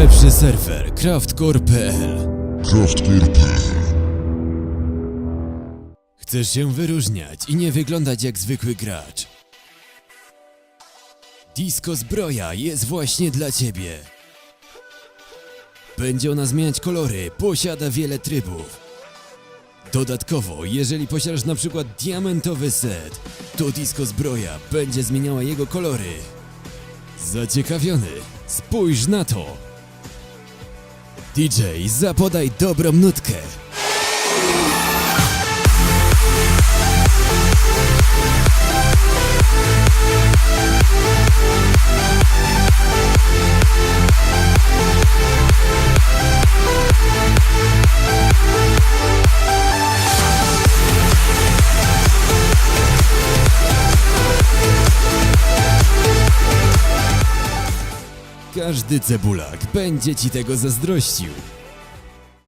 Najlepszy serwer craftcore.pl Craftcore.pl Chcesz się wyróżniać i nie wyglądać jak zwykły gracz? Disco Zbroja jest właśnie dla Ciebie. Będzie ona zmieniać kolory, posiada wiele trybów. Dodatkowo, jeżeli posiadasz na przykład diamentowy set, to Disco Zbroja będzie zmieniała jego kolory. Zaciekawiony? Spójrz na to! DJ, zapodaj dobrą nutkę. Każdy cebulak będzie ci tego zazdrościł.